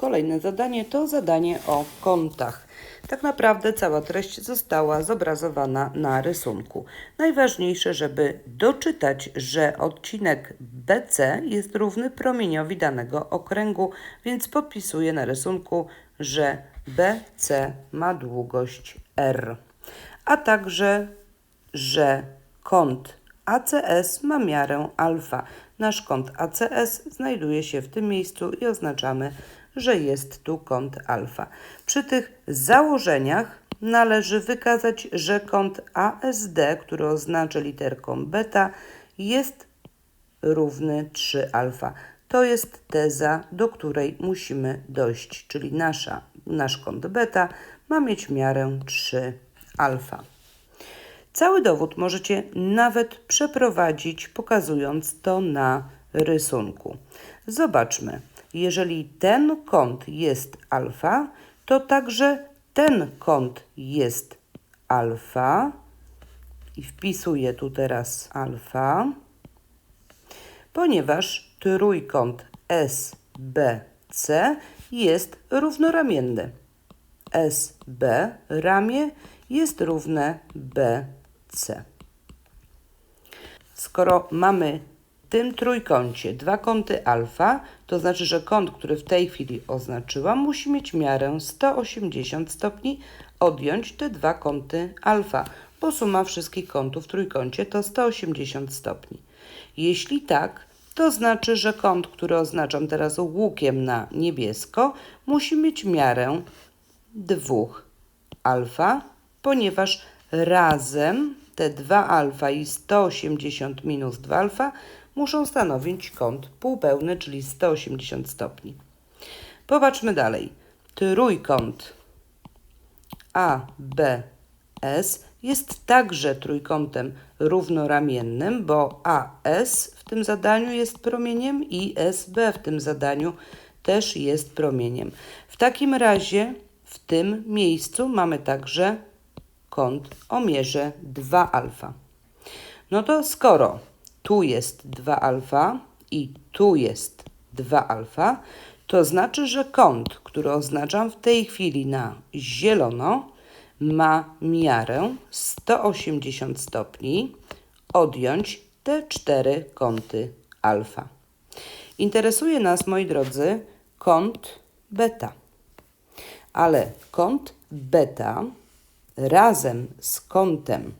Kolejne zadanie to zadanie o kątach. Tak naprawdę cała treść została zobrazowana na rysunku. Najważniejsze, żeby doczytać, że odcinek BC jest równy promieniowi danego okręgu, więc podpisuję na rysunku, że BC ma długość R, a także, że kąt ACS ma miarę alfa. Nasz kąt ACS znajduje się w tym miejscu i oznaczamy, że jest tu kąt alfa. Przy tych założeniach należy wykazać, że kąt ASD, który oznacza literką beta, jest równy 3 alfa. To jest teza, do której musimy dojść, czyli nasza, nasz kąt beta ma mieć miarę 3 alfa. Cały dowód możecie nawet przeprowadzić, pokazując to na rysunku. Zobaczmy, jeżeli ten kąt jest alfa, to także ten kąt jest alfa. I wpisuję tu teraz alfa, ponieważ trójkąt SBC jest równoramienny. SB ramię jest równe BC. Skoro mamy tym trójkącie dwa kąty alfa, to znaczy, że kąt, który w tej chwili oznaczyłam, musi mieć miarę 180 stopni, odjąć te dwa kąty alfa, bo suma wszystkich kątów w trójkącie to 180 stopni. Jeśli tak, to znaczy, że kąt, który oznaczam teraz łukiem na niebiesko, musi mieć miarę 2 alfa, ponieważ razem te 2 alfa i 180 minus 2 alfa muszą stanowić kąt półpełny, czyli 180 stopni. Popatrzmy dalej. Trójkąt ABS jest także trójkątem równoramiennym, bo AS w tym zadaniu jest promieniem i SB w tym zadaniu też jest promieniem. W takim razie w tym miejscu mamy także kąt o mierze 2 alfa. No to skoro tu jest 2 alfa i tu jest 2 alfa, to znaczy, że kąt, który oznaczam w tej chwili na zielono, ma miarę 180 stopni, odjąć te cztery kąty alfa. Interesuje nas, moi drodzy, kąt beta. Ale kąt beta razem z kątem,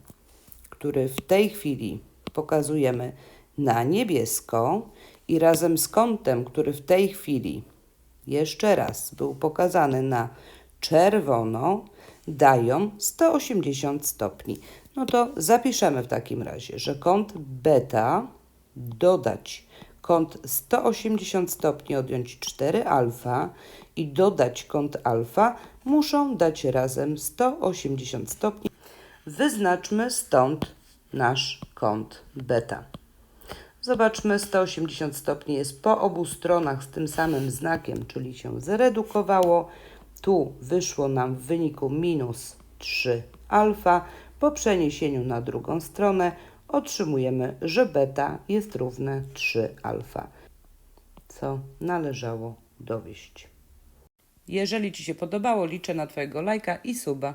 który w tej chwili pokazujemy na niebiesko i razem z kątem, który w tej chwili jeszcze raz był pokazany na czerwono, dają 180 stopni. No to zapiszemy w takim razie, że kąt beta dodać kąt 180 stopni odjąć 4 alfa i dodać kąt alfa muszą dać razem 180 stopni. Wyznaczmy stąd nasz kąt beta. Zobaczmy, 180 stopni jest po obu stronach z tym samym znakiem, czyli się zredukowało. Tu wyszło nam w wyniku minus 3 alfa. Po przeniesieniu na drugą stronę otrzymujemy, że beta jest równe 3 alfa, co należało dowieść. Jeżeli Ci się podobało, liczę na Twojego lajka i suba.